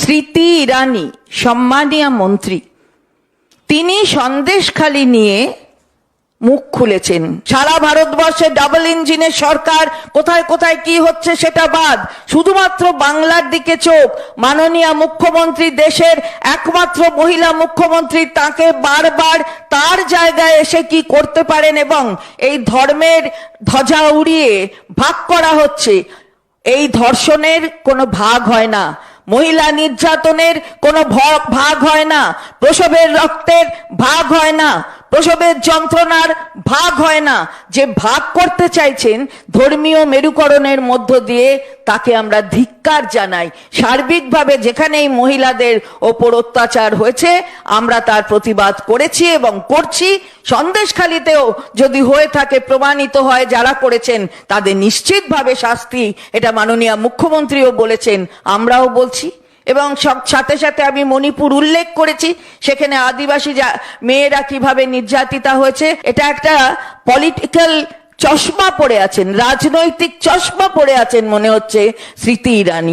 স্মৃতি ইরানি, সম্মানীয় মন্ত্রী, তিনি সন্দেশখালি নিয়ে মুখ খুলেছেন। সারা ভারতবর্ষে ডাবল ইঞ্জিনের সরকার, কোথায় কোথায় কি হচ্ছে সেটা বাদ। শুধুমাত্র বাংলার দিকে চোখ। মাননীয় মুখ্যমন্ত্রী দেশের একমাত্র মহিলা মুখ্যমন্ত্রী, তাকে বারবার তার জায়গায় এসে কি করতে পারেন এবং এই ধর্মের ধ্বজা উড়িয়ে ভাগ করা হচ্ছে, এই ধর্ষণের কোনো ভাগ হয় না। মহিলা নির্যাতনের কোনো ভাগ হয় না প্রসবের রক্তের ভাগ হয় না প্রসবের যন্ত্রণার ভাগ হয় না। যে ভাগ করতে চাইছেন, ধর্মীয় মেরুকরণের মধ্য দিয়ে তাকে আমরা ধিক্কার জানাই। সার্বিকভাবে যেখানেই মহিলাদের ওপর অত্যাচার হয়েছে, আমরা তার প্রতিবাদ করেছি এবং করছি। সন্দেশখালিতেও যদি হয়ে থাকে, প্রমাণিত হয় যারা করেছেন, তাদের নিশ্চিতভাবে শাস্তি। এটা মাননীয় মুখ্যমন্ত্রীও বলেছেন, আমরাও বলছি। এবং সব সাথে সাথে আমি মণিপুর উল্লেখ করেছি, সেখানে আদিবাসী মেয়েরা কীভাবে নির্যাতিতা হয়েছে, এটা একটা পলিটিক্যাল চশমা পড়ে আছেন, রাজনৈতিক চশমা পড়ে আছেন মনে হচ্ছে স্মৃতি ইরানি।